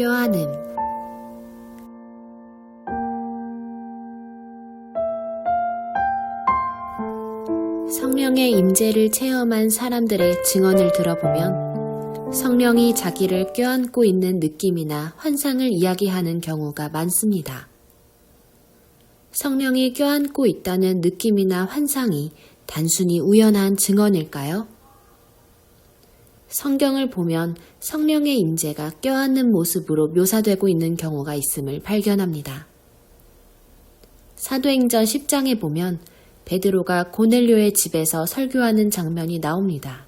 껴안음 성령의 임재를 체험한 사람들의 증언을 들어보면 성령이 자기를 껴안고 있는 느낌이나 환상을 이야기하는 경우가 많습니다. 성령이 껴안고 있다는 느낌이나 환상이 단순히 우연한 증언일까요? 성경을 보면 성령의 임재가 껴안는 모습으로 묘사되고 있는 경우가 있음을 발견합니다. 사도행전 10장에 보면 베드로가 고넬료의 집에서 설교하는 장면이 나옵니다.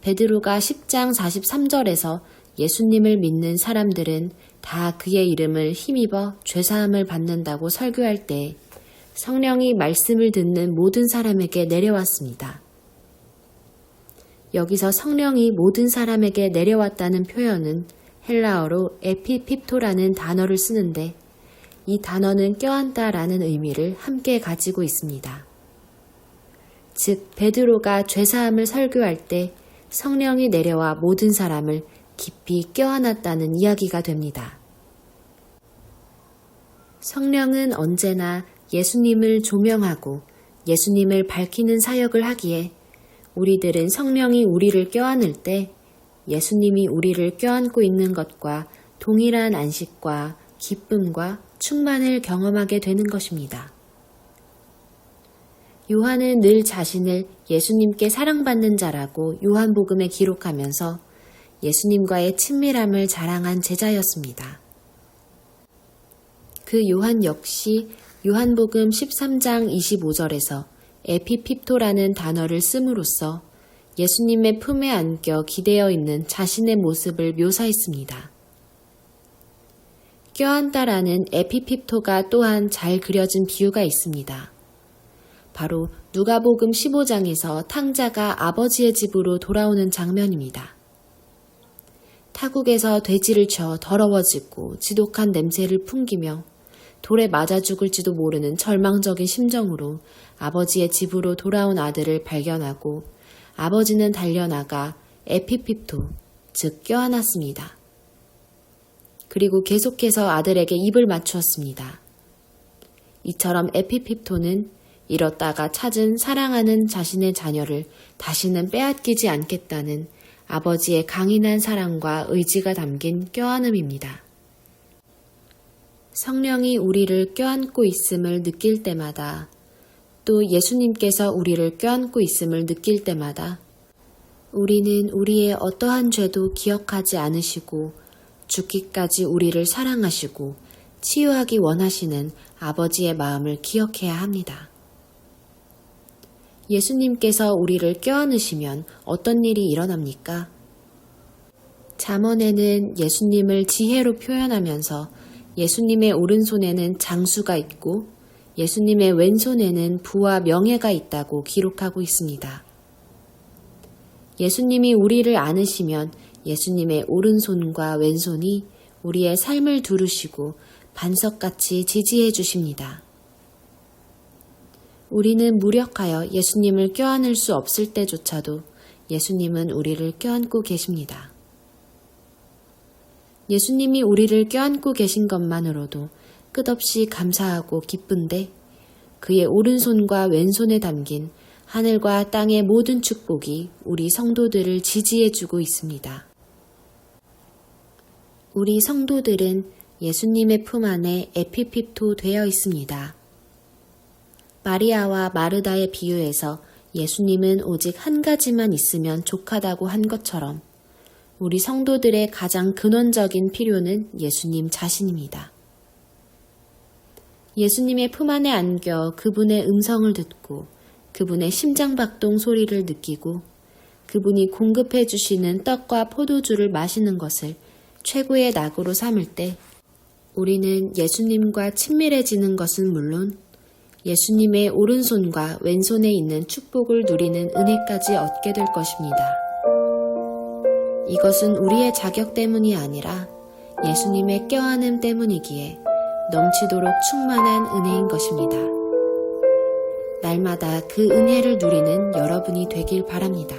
베드로가 10장 43절에서 예수님을 믿는 사람들은 다 그의 이름을 힘입어 죄사함을 받는다고 설교할 때 성령이 말씀을 듣는 모든 사람에게 내려왔습니다. 여기서 성령이 모든 사람에게 내려왔다는 표현은 헬라어로 에피핍토라는 단어를 쓰는데 이 단어는 껴안다 라는 의미를 함께 가지고 있습니다. 즉, 베드로가 죄사함을 설교할 때 성령이 내려와 모든 사람을 깊이 껴안았다는 이야기가 됩니다. 성령은 언제나 예수님을 조명하고 예수님을 밝히는 사역을 하기에 우리들은 성령이 우리를 껴안을 때 예수님이 우리를 껴안고 있는 것과 동일한 안식과 기쁨과 충만을 경험하게 되는 것입니다. 요한은 늘 자신을 예수님께 사랑받는 자라고 요한복음에 기록하면서 예수님과의 친밀함을 자랑한 제자였습니다. 그 요한 역시 요한복음 13장 25절에서 에피핍토라는 단어를 씀으로써 예수님의 품에 안겨 기대어 있는 자신의 모습을 묘사했습니다. 껴안다라는 에피핍토가 또한 잘 그려진 비유가 있습니다. 바로 누가복음 15장에서 탕자가 아버지의 집으로 돌아오는 장면입니다. 타국에서 돼지를 쳐 더러워지고 지독한 냄새를 풍기며 돌에 맞아 죽을지도 모르는 절망적인 심정으로 아버지의 집으로 돌아온 아들을 발견하고 아버지는 달려나가 에피핍토, 즉 껴안았습니다. 그리고 계속해서 아들에게 입을 맞추었습니다. 이처럼 에피핍토는 잃었다가 찾은 사랑하는 자신의 자녀를 다시는 빼앗기지 않겠다는 아버지의 강인한 사랑과 의지가 담긴 껴안음입니다. 성령이 우리를 껴안고 있음을 느낄 때마다 또 예수님께서 우리를 껴안고 있음을 느낄 때마다 우리는 우리의 어떠한 죄도 기억하지 않으시고 죽기까지 우리를 사랑하시고 치유하기 원하시는 아버지의 마음을 기억해야 합니다. 예수님께서 우리를 껴안으시면 어떤 일이 일어납니까? 잠언에는 예수님을 지혜로 표현하면서 예수님의 오른손에는 장수가 있고 예수님의 왼손에는 부와 명예가 있다고 기록하고 있습니다. 예수님이 우리를 안으시면 예수님의 오른손과 왼손이 우리의 삶을 두르시고 반석같이 지지해 주십니다. 우리는 무력하여 예수님을 껴안을 수 없을 때조차도 예수님은 우리를 껴안고 계십니다. 예수님이 우리를 껴안고 계신 것만으로도 끝없이 감사하고 기쁜데 그의 오른손과 왼손에 담긴 하늘과 땅의 모든 축복이 우리 성도들을 지지해주고 있습니다. 우리 성도들은 예수님의 품 안에 에피핍토 되어 있습니다. 마리아와 마르다의 비유에서 예수님은 오직 한 가지만 있으면 족하다고 한 것처럼 우리 성도들의 가장 근원적인 필요는 예수님 자신입니다. 예수님의 품 안에 안겨 그분의 음성을 듣고 그분의 심장박동 소리를 느끼고 그분이 공급해 주시는 떡과 포도주를 마시는 것을 최고의 낙으로 삼을 때 우리는 예수님과 친밀해지는 것은 물론 예수님의 오른손과 왼손에 있는 축복을 누리는 은혜까지 얻게 될 것입니다. 이것은 우리의 자격 때문이 아니라 예수님의 껴안음 때문이기에 넘치도록 충만한 은혜인 것입니다. 날마다 그 은혜를 누리는 여러분이 되길 바랍니다.